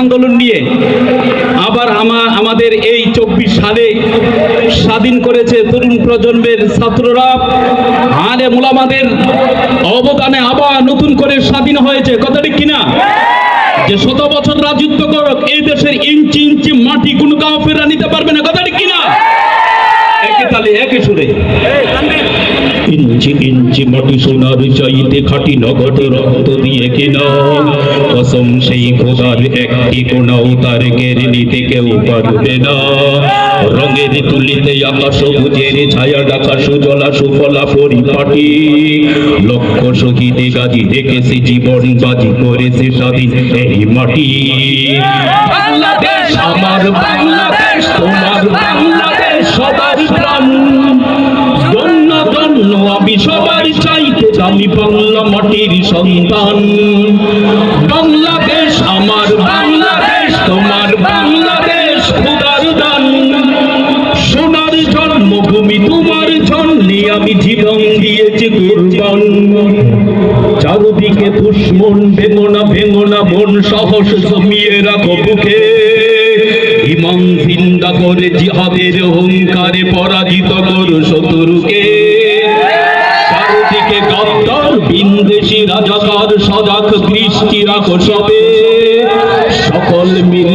আন্দোলন নিয়ে আবার আমা আমাদের এই চব্বিশ সালে স্বাধীন করেছে তরুণ প্রজন্মের ছাত্ররা। আলে মুলামাদের অবদানে আবার নতুন করে স্বাধীন হয়েছে। কথাটি কিনা? যে শত বছর রাজত্ব করক, এই দেশের ইঞ্চি ইঞ্চি মাটি কোনো কোন কাউফেরা নিতে পারবে না। কথাটি কিনা? একে তালে একে সুরে। ইঞ্চি ইঞ্চি মাটি সোনার চাইতে খাটি নগদ রক্ত দিয়ে কেনা। কসম সেই খোদার একটি কোনাও তার কেড়ে নিতে কেউ পারবে না। রঙের তুলিতে আকাশ সবুজের ছায়া ডাকা সুজলা সুফলা পরিপাটি। লক্ষ শহীদে গাজী দেখেছি জীবন বাজি করেছে স্বাধীন এই মাটি। বাংলাদেশ আমার বাংলাদেশ তোমার বাংলাদেশ। আমি সবার চাইতে আমি বাংলা মাটির সন্তান। বাংলাদেশ আমার, বাংলাদেশ তোমার, বাংলাদেশ খুদার দান। সোনার জন্মভূমি তোমার জন্যে আমি জীবন দিয়েছি কুরবান। চারদিকে দুশ্মন ভেঙোনা ভেঙোনা মন সাহস জমিয়ে রাখো বুকে। ইমান জিন্দা করে জিহাদের অহংকারে পরাজিত দৃষ্টি রাখো সকল মীর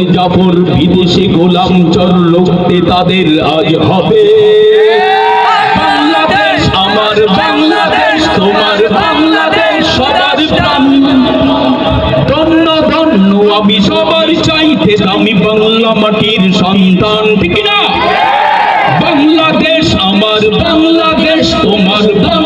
বিদেশি গোলাম চর লোকতে তাদের আজ হবে। বাংলাদেশ আমার, বাংলাদেশ তোমার, বাংলাদেশ সবার ধন্য ধন্য, আমি সবার চাইতে আমি বাংলা মাটির সন্তান, ঠিক না বাংলাদেশ আমার, বাংলাদেশ তোমার, বাংলাদেশ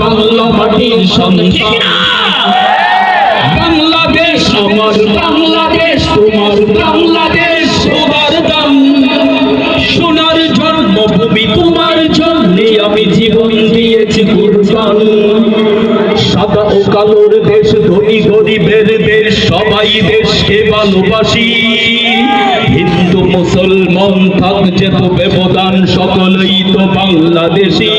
বাংলা মাটির সন্তান। বাংলাদেশ আমার বাংলাদেশ তোমার বাংলাদেশ সবার দাম। সোনার জন্মভূমি তোমার জন্যে আমি জীবন দিয়েছি কুরবান। সাদা ও কালোর দেশ ধনী গরিবের দেশ সবাই দেশকে ভালোবাসি। হিন্দু মুসলমান থাক যেত ব্যবধান সকলেই তো বাংলাদেশি।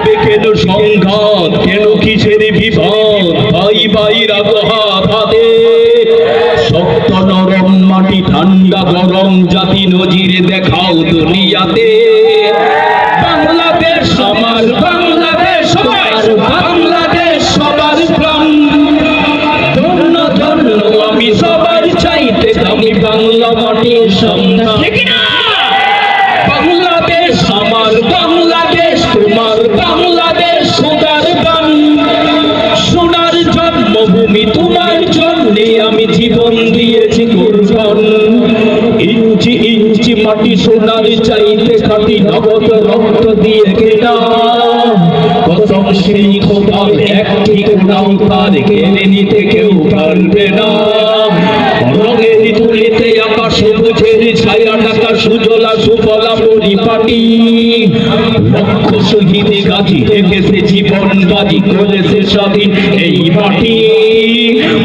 তবে কেন সংঘাত? কেন কিসের বিভাগ ভাই ভাই রাগ হাত হাতে। শক্ত নরম মাটি, ঠান্ডা গরম জাতি নজির দেখাও দুনিয়াতে। ইঞ্চি মাটি সোনার চাইতে খাটি নগদ রক্ত দিয়ে কেনা কসম সেই খোদার একটি কোনাও তার কেড়ে নিতে কেউ পারবে না। রঙের তুলিতে আকাশ, সবুজের ছায়া টাকা সুজলা, সুফলা, পরিপাটি। লক্ষ শহীদে গাছি রেখেছে জীবন বাজি করেছে স্বাধীন এই মাটি।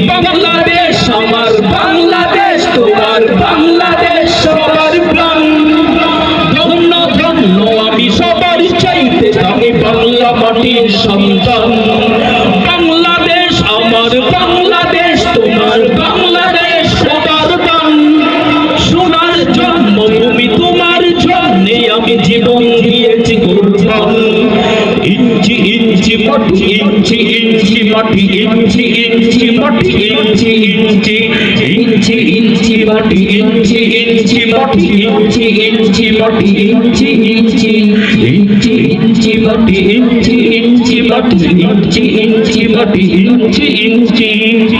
বাংলাদেশ ইঞ্চি মাটি ইঞ্চি ইঞ্চি মাটি ইঞ্চি ইঞ্চি ইঞ্চি ইঞ্চি মাটি ইঞ্চি ইঞ্চি মাটি ইঞ্চি ইঞ্চি মাটি ইঞ্চি ইঞ্চি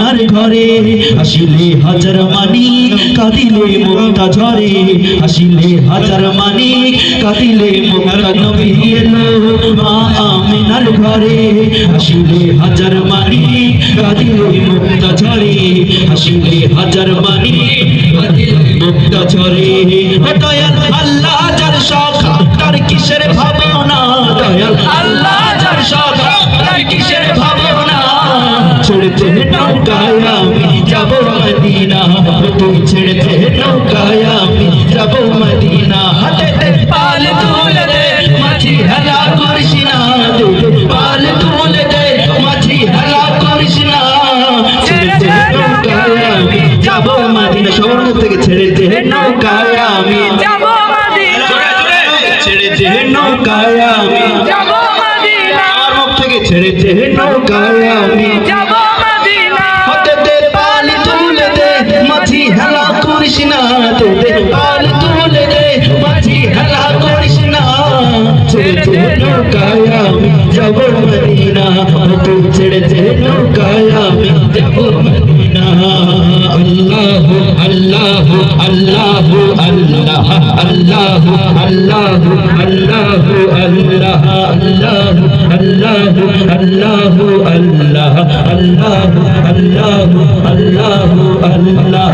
আমেনার ঘরে আসিলে হাজার মানি কাঁদিলে মুক্তা ঝরে। আসিলে হাজার মানি কাঁদিলে মুক্তা নবী এলো মা আমেনার ঘরে। আসিলে হাজার মানি কাঁদিলে মুক্তা ঝরে। আসিলে হাজার মানি কাঁদিলে মুক্তা ঝরে। দয়াল আল্লাহ, যার শখ তার কিসের ভাবনা ছেড়েছে নৌকায় আমি যাব মদিনা তুই ছেড়েছে নৌকায় আমি যাব মদিনা আল্লাহ আল্লাহ আল্লাহ আল্লাহ আল্লাহ আল্লাহ আল্লাহ আল্লাহ আল্লাহ আল্লাহ আল্লাহ আল্লাহ আল্লাহ আল্লাহ আল্লাহ আল্লাহ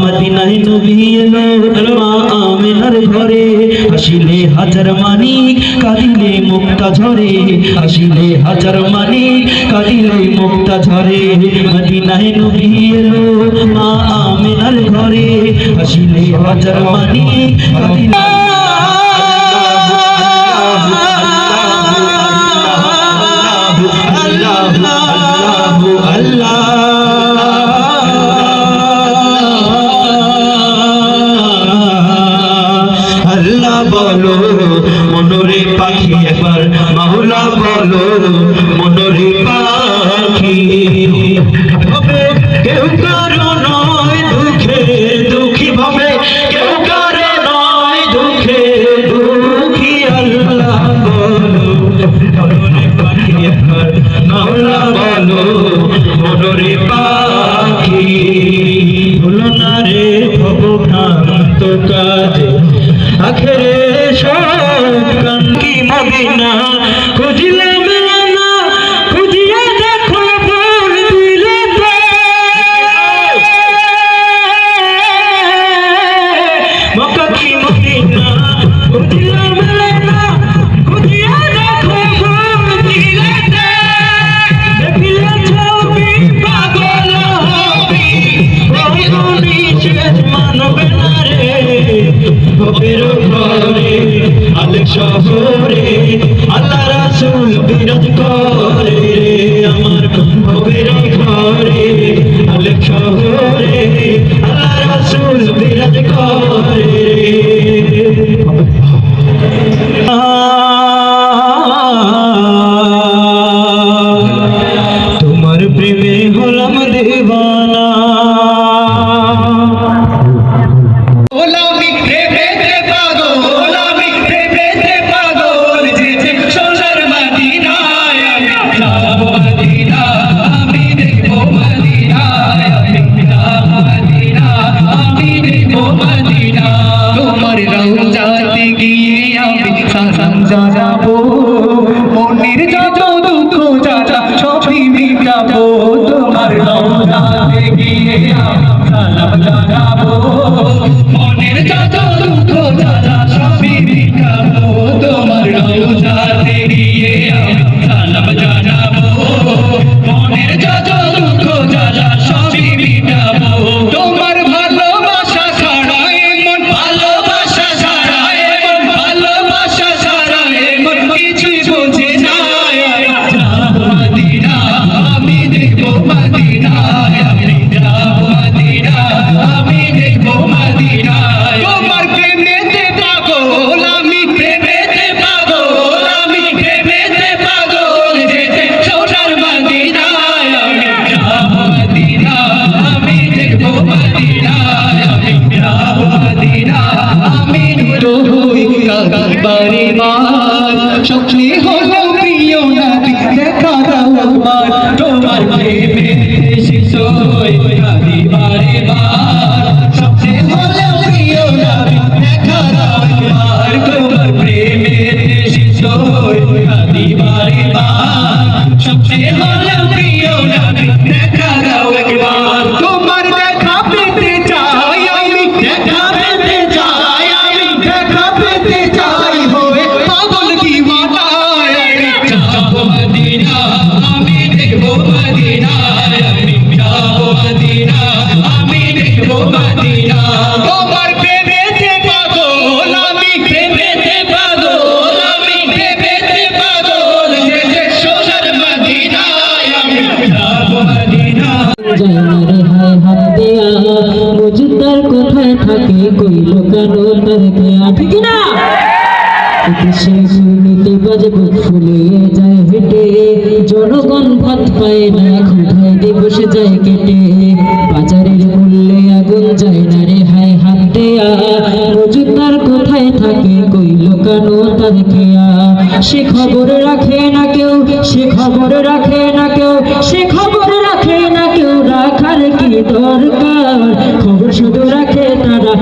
মদিনায় ঘরে, আসিলে হাজার মানিক, কাঁদিলে মুক্তা ঝরে। আসিলে হাজার মানিক, কাঁদিলে মুক্তা ঝরে। মদিনায় নবী এলো মা আমিনার ঘরে। আসিলে হাজার মানিক, কাঁদিলে কেউ কাঁপবে সংসার যাব মনের যত দুঃখ যা যা সবই মিটাবো। જોઈ যায় কেটে। বাজারের মূল্যে আগুন যায় না রে, হায় হাত দেয়া মজুদার কোথায় থাকে কইল কানো তার খেয়া। সে খবর রাখে না কেউ, সে খবর রাখে না কেউ, সে খবর রাখে না কেউ, রাখার কি দরকার? খবর শুধু রাখে তারা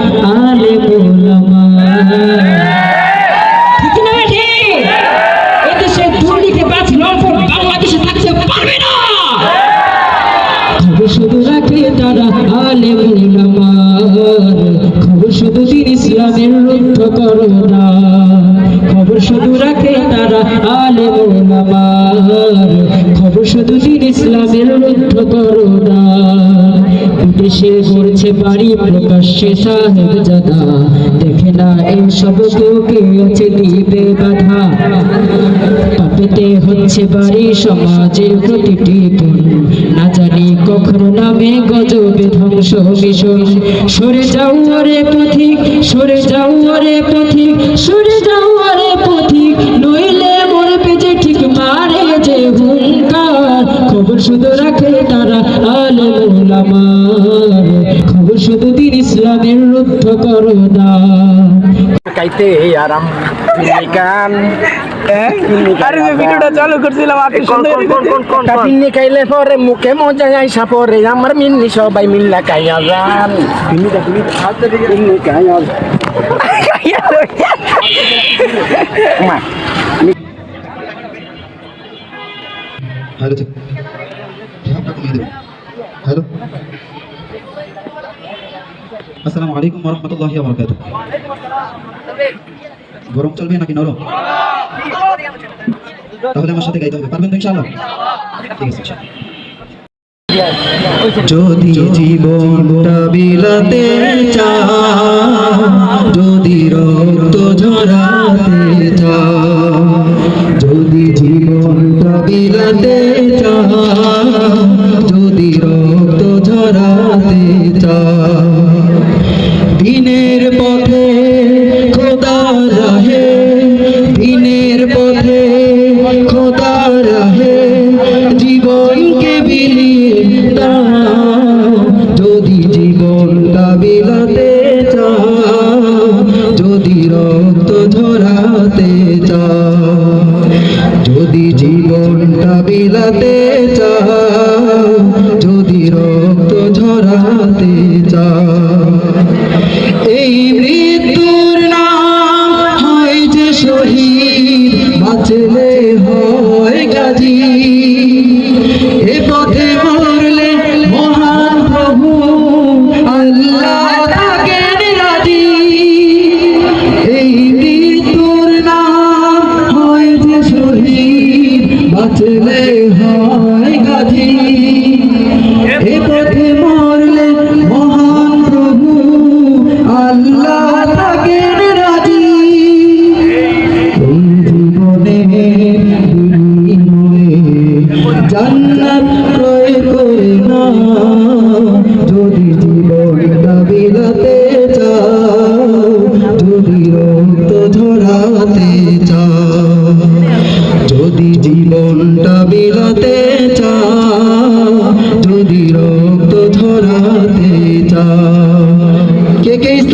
খবর শুধু ইসলামের রুদ্ধ করো না। খবর শুধু রাখে তারা আলে খবর শুধু ইসলামের রুদ্ধ করো না। বিদেশে করছে বাড়ি প্রকাশ্যে সাহেব জাদা। দেখে না এই সব কে আছে দিবে বাধা। পাপেতে হচ্ছে বাড়ি সমাজের প্রতিটি না কখন নামে গজবে ধ্বংস মিশন। সরে যাও রে পথিক, সরে যাও রে পথিক, সরে যাও রে পথিক। নইলে মরবে যে ঠিক মারে যে হুঙ্কার। খবর শুধু রাখে কাইতে এই আরাম। নিকান হ্যাঁ? আরে ভিডিওটা চালু করছিলাম আপনি সুন্দর মিন্নি কাইলে পরে মুখে মজা আইসা পরে আমার মিন্নি সবাই মিল্লা কাইয়া যান। মিন্নি খাইয়া কাইয়া হ্যালো। আসসালামু আলাইকুম ওয়া রাহমাতুল্লাহি ওয়া বারাকাতুহু। গরম চলবে নাকি নরম? তাহলে আমার সাথে গাইতে হবে। পারবেন ইনশাআল্লাহ? ঠিক আছে যদি জীবনটা বিলাতে চাও, যদি রক্ত ঝরাতে চাও, যদি জীবনটা বিলাতে চাও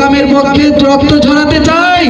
ইসলামের পক্ষে রক্ত ঝরাতে চাই।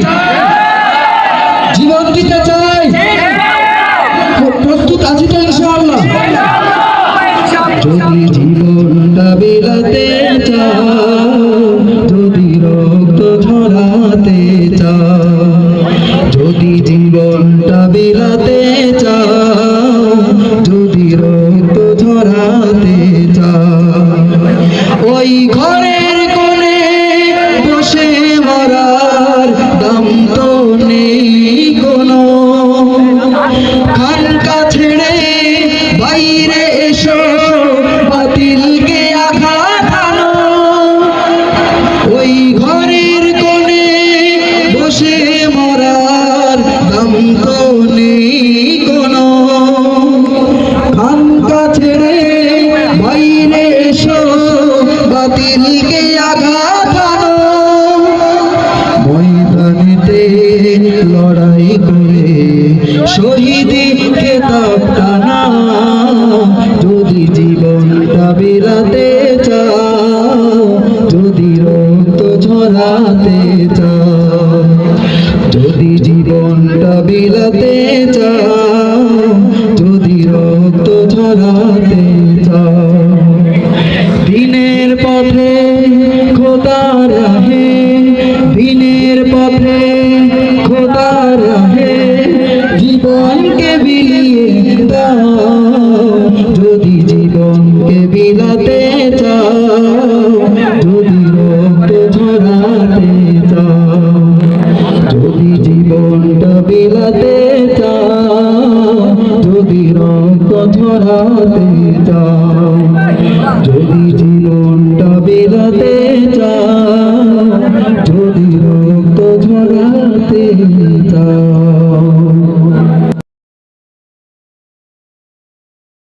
down.